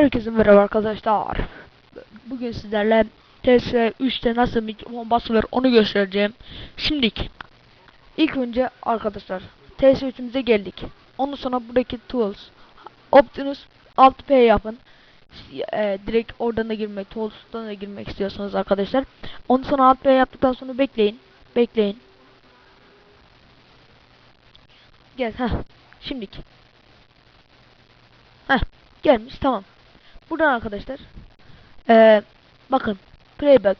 Herkese merhaba arkadaşlar. Bugün sizlerle TS3'te nasıl mikrofon basılır onu göstereceğim. Şimdilik ilk önce arkadaşlar TS3'ümüze geldik. Ondan sonra buradaki tools Optimus Alt P yapın. E, direkt oradan da girmek, tools'tan da girmek istiyorsanız arkadaşlar. Ondan sonra Alt P yaptıktan sonra bekleyin. Bekleyin. Gel ha. Şimdilik. Heh gelmiş tamam. Buradan arkadaşlar. Ee, bakın playback.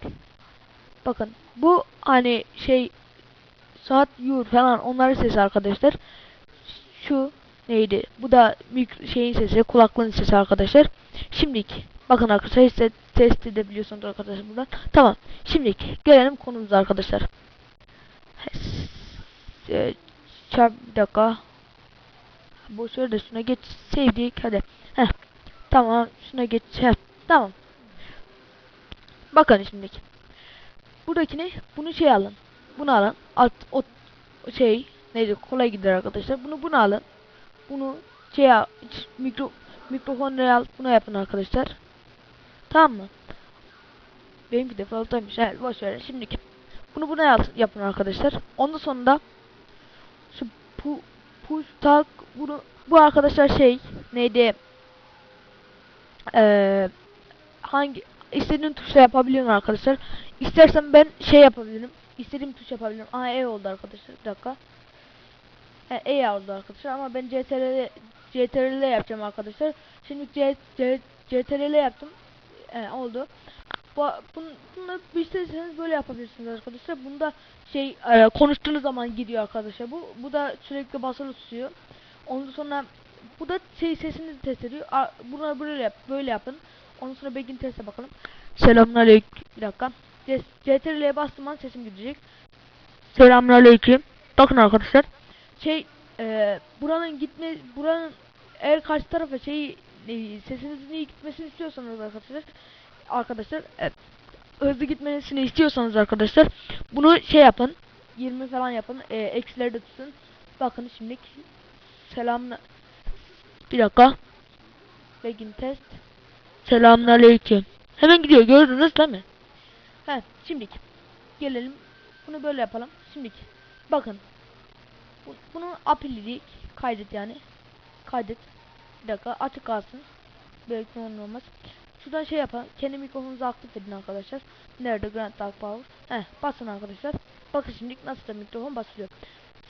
Bakın bu hani şey saat yur falan onların sesi arkadaşlar. Şu neydi? Bu da mikro şeyin sesi kulaklığın sesi arkadaşlar. Şimdilik bakın arkadaşlar test, test edebiliyorsunuz arkadaşlar buradan. Tamam şimdilik gelelim konumuza arkadaşlar. E, çarp bir dakika. Boş ver de şuna geç sevdik hadi tamam şuna geç heh tamam. Bakın şimdilik buradakini bunu şey alın. Bunu alın. Alt o şey neydi? Kolay gider arkadaşlar. Bunu bunu alın. Bunu şey mikro mikrofon al? Buna yapın arkadaşlar. Tamam mı? Benimki de fazlaymış evet boş ver. Şimdiki bunu buna yapın arkadaşlar. Ondan sonra da şu pu push tak bunu bu arkadaşlar şey neydi ee, hangi istediğin tuşla yapabiliyorum arkadaşlar. İstersen ben şey yapabilirim. İstediğim tuş yapabilirim Aa E oldu arkadaşlar. Bir dakika. He, E oldu arkadaşlar ama ben CTRL CTRL yapacağım arkadaşlar. Şimdi C, C, yaptım. E, oldu. Bu, bunu, bunu isterseniz böyle yapabilirsiniz arkadaşlar. Bunda şey e, konuştuğunuz zaman gidiyor arkadaşlar. Bu bu da sürekli basılı tutuyor. Ondan sonra bu da şey sesinizi test ediyor. Bunu böyle yap, böyle yapın. Ondan sonra begin teste bakalım. Selamünaleyküm. Bir dakika. CTRL'ye bastığım an sesim gidecek. Selamünaleyküm. Bakın arkadaşlar. Şey e, buranın gitme buranın eğer karşı tarafa şey e, sesinizin iyi gitmesini istiyorsanız arkadaşlar arkadaşlar e, hızlı gitmesini istiyorsanız arkadaşlar bunu şey yapın 20 falan yapın e, eksilerde tutun bakın şimdi selamla bir dakika. Begin test. Selamünaleyküm. Hemen gidiyor gördünüz değil mi? He şimdi gelelim. Bunu böyle yapalım. Şimdi bakın. Bu, bunu apililik kaydet yani. Kaydet. Bir dakika açık kalsın. Belki olmaz. Şuradan şey yapalım. Kendi mikrofonunuzu aktif edin arkadaşlar. Nerede Grand Dark Power? Heh basın arkadaşlar. Bakın şimdi nasıl da mikrofon basılıyor.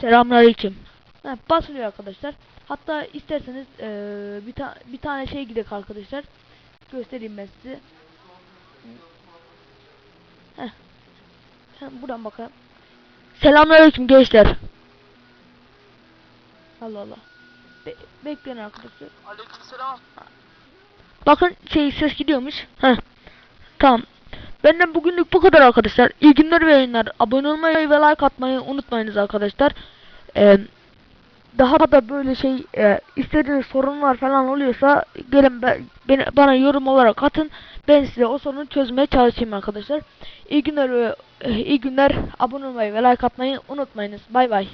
Selamünaleyküm. Heh, basılıyor arkadaşlar. Hatta isterseniz ee, bir, ta bir tane şey gidek arkadaşlar. Göstereyim ben size. Heh. Hem buradan bakalım. Selamünaleyküm gençler. Allah Allah. Be bekleyin arkadaşlar. Aleykümselam. Bakın şey ses gidiyormuş. Heh. Tamam. Benden bugünlük bu kadar arkadaşlar. İyi günler ve yayınlar. Abone olmayı ve like atmayı unutmayınız arkadaşlar. Eee daha da böyle şey e, istediğiniz sorunlar falan oluyorsa gelin be, beni, bana yorum olarak atın. Ben size o sorunu çözmeye çalışayım arkadaşlar. İyi günler ve iyi günler. Abone olmayı ve like atmayı unutmayınız. Bay bay.